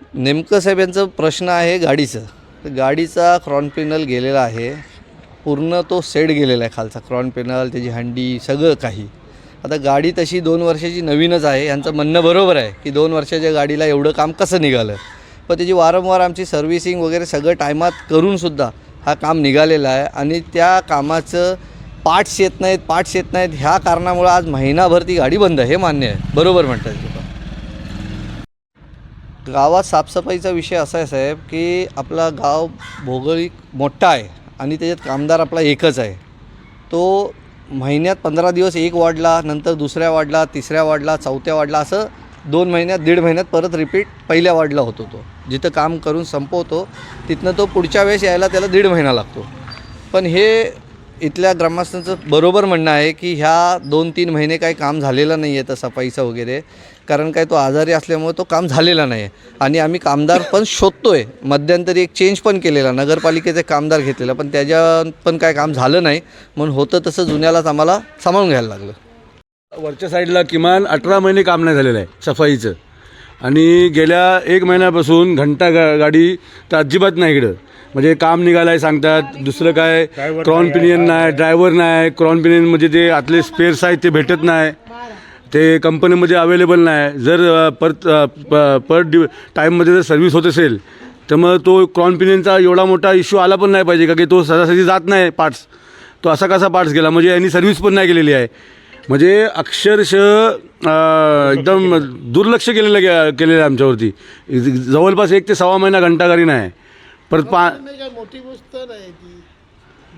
नेमकं साहेब यांचं प्रश्न आहे गाडीचं. तर गाडीचा क्रॉन पेनल गेलेला आहे. पूर्ण तो सेट गेलेला आहे खालचा. क्रॉन पेनल त्याची हंडी सगळं काही. आता गाडी तशी दोन वर्षाची नवीनच आहे. यांचं म्हणणं बरोबर आहे की दोन वर्षाच्या गाडीला एवढं काम कसं निघालं? पण त्याची वारंवार आमची सर्व्हिसिंग वगैरे सगळं टायमात करूनसुद्धा हा काम निघालेला आहे. आणि त्या कामाचं पार्ट्स येत नाहीत पार्ट्स येत नाहीत ह्या कारणामुळं आज महिनाभर ती गाडी बंद आहे. हे मान्य आहे. बरोबर म्हणतात ते गावात साफसफाईचा विषय असा आहे साहेब की आपला गाव भौगोलिक मोठा आहे आणि त्याच्यात कामदार आपला एकच आहे. तो महिन्यात पंधरा दिवस एक वाढला नंतर दुसऱ्या वाढला तिसऱ्या वाढला चौथ्या वाढला असं दोन महिन्यात दीड महिन्यात परत रिपीट पहिल्या वाढला होतो तो. जिथं काम करून संपवतो तिथनं तो पुढच्या वेळेस यायला त्याला दीड महिना लागतो. पण हे इथल्या ग्रामस्थांचं बरोबर म्हणणं आहे की ह्या दोन तीन महिने काही काम झालेलं नाही आहे तर सफाईचं वगैरे. कारण काय तो आजारी असल्यामुळे तो काम झालेला नाही आहे. आणि आम्ही कामदार पण शोधतो आहे मध्यंतरी एक चेंज पण केलेला नगरपालिकेचे कामदार घेतलेला पण त्याच्या पण काय काम झालं नाही. म्हणून होतं तसं जुन्यालाच आम्हाला सांभाळून घ्यायला लागलं. वरच्या साईडला किमान अठरा महिने काम नाही झालेलं आहे सफाईचं. आणि गेल्या एक महिन्यापासून घंटा गा गाडी तर अजिबात नाही इकडं. म्हणजे काम निघालं आहे सांगतात. दुसरं काय? क्रॉन पिनियन नाही ड्रायव्हर नाही क्रॉन पिनियन म्हणजे ते आतले स्पेअर्स आहेत ते भेटत नाही. ते कंपनीमध्ये अवेलेबल नाही. जर पर पर डि टाईममध्ये जर सर्व्हिस होत असेल तर मग तो क्रॉन पिनियनचा एवढा मोठा इश्यू आला पण नाही पाहिजे का की तो सहजासहजी जात नाही पार्ट्स तो असा कसा पार्ट्स गेला? म्हणजे यांनी सर्व्हिस पण नाही केलेली आहे. म्हणजे अक्षरशः एकदम दुर्लक्ष केलेलं केलेलं आहे आमच्यावरती. जवळपास एक ते सव्वा महिना घंटागारी नाही. परत पा नाही काय मोठी गोष्ट नाही ती.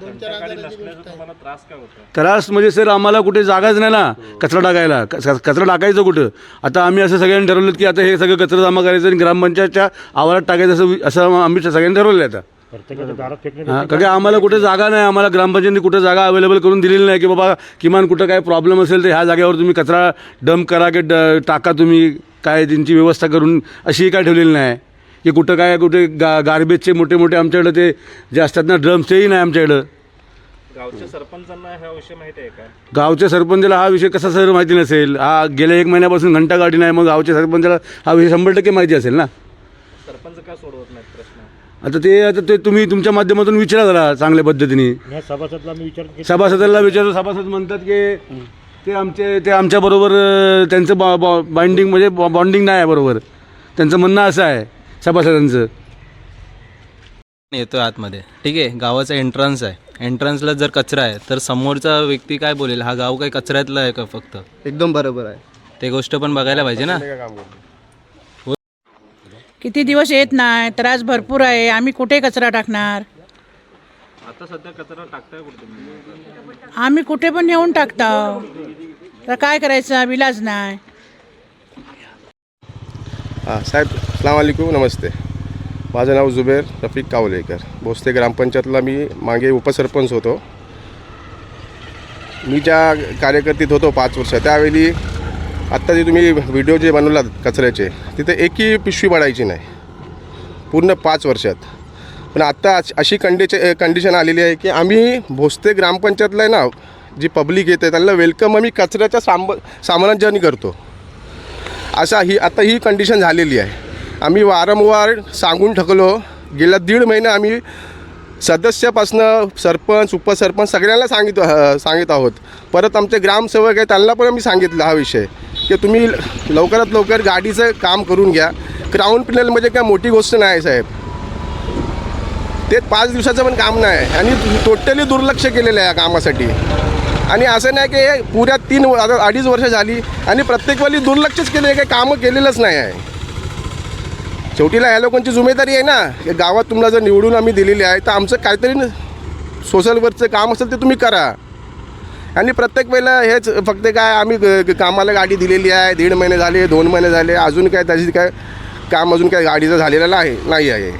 दोन चार हजाराची गोष्ट आहे. त्रास म्हणजे सर आम्हाला कुठे जागाच नाही ना. कचरा टाकायला. क- क- कचरा टाकायचं कुठं? आता आम्ही असं सगळ्यांनी ठरवलं की आता हे सगळं कचरा जमा करायचं आणि ग्रामपंचायतच्या आवारात टाकायचं असं वि- असं आम्ही सगळ्यांनी ठरवलं आहे आता हां कारण की आम्हाला कुठे जागा नाही. आम्हाला ग्रामपंचायतीने कुठे जागा अवेलेबल करून दिलेली नाही की बाबा किमान कुठं काय प्रॉब्लेम असेल तर ह्या जागेवर तुम्ही कचरा डंप करा की ड टाका तुम्ही. काय त्यांची व्यवस्था करून अशी काय ठेवलेली नाही. की कुठं काय कुठे गा गार्बेजचे मोठे मोठे आमच्याकडं ते जे असतात ना ड्रम्स तेही नाही आमच्याकडं. गावच्या सरपंचांना हा विषय माहिती आहे का? गावच्या सरपंचाला हा विषय कसा सर माहिती नसेल? हा गेल्या एक महिन्यापासून घंटा गाडी नाही मग गावच्या सरपंचाला हा विषय शंभर टक्के माहिती असेल ना? सरपंच का सोडवत नाहीत प्रश्न? आता ते आता ते तुम्ही तुमच्या माध्यमातून विचारा जरा चांगल्या पद्धतीने. सभासदला मी विचार केला. सभासद म्हणतात की ते आमचे ते आमच्याबरोबर अं, त्यांचं बॉ बॉ बाइंडिंग म्हणजे बॉ बॉन्डिंग नाही आहे बरोबर. त्यांचं म्हणणं असं आहे. सभासदांचं येतो आतमध्ये. ठीक आहे गावाचा एंट्रन्स आहे. एंट्रन्सला जर कचरा आहे तर समोरचा व्यक्ती काय बोलेल? हा गाव काही कचऱ्यातला आहे का फक्त? एकदम बरोबर आहे. ते गोष्ट पण बघायला पाहिजे ना. किती दिवस येत नाही त्रास भरपूर आहे. आम्ही कुठे कचरा टाकणार? आता सध्या कचरा टाकताय कुठे तुम्ही? आम्ही कुठे पण नेऊन टाकतो तर काय करायचं? विलाज नाही. साहेब अलैकुम नमस्ते. माझं नाव जुबेर रफिक कावलेकर. भोसले ग्रामपंचायतला मी मागे उपसरपंच होतो. मी ज्या कार्यकर्तीत होतो पाच वर्ष त्यावेळी आत्ता जे तुम्ही व्हिडिओ जे बनवलात कचऱ्याचे तिथे एकही पिशवी पडायची नाही. पूर्ण पाच वर्षात. पण आत्ता अशी कंडिशन कंडिशन आलेली आहे की आम्ही भोसते ग्रामपंचायतला आहे ना जी पब्लिक येते त्यांना वेलकम आम्ही कचऱ्याच्या साम जर्नी करतो. असा ही आता ही कंडिशन झालेली आहे. आम्ही वारंवार सांगून ठकलो. गेल्या दीड महिने आम्ही सदस्यापासनं सरपंच उपसरपंच सगळ्यांना सांगित सांगित आहोत. परत आमचे ग्रामसेवक आहे त्यांना पण आम्ही सांगितलं हा विषय की तुम्ही लवकरात लवकर गाडीचं काम करून घ्या. क्राऊन पिनल म्हणजे काय मोठी गोष्ट नाही आहे साहेब. ते पाच दिवसाचं पण काम नाही आणि टोटली दुर्लक्ष केलेलं आहे या कामासाठी. आणि असं नाही की हे पुऱ्या तीन अडीच वर्ष झाली आणि प्रत्येक वेळी दुर्लक्षच केले काही कामं केलेलंच नाही आहे. शेवटीला या लोकांची जिम्मेदारी आहे ना. की गावात तुम्हाला जर निवडून आम्ही दिलेली आहे तर आमचं काहीतरी सोशल वर्कचं काम असेल ते तुम्ही करा. आणि प्रत्येक वेळेला हेच फक्त काय आम्ही ग- कामाला गाडी दिलेली आहे दीड महिने झाले दोन महिने झाले अजून काय त्याची काय काम अजून काय गाडीचं झालेलं आहे नाही आहे.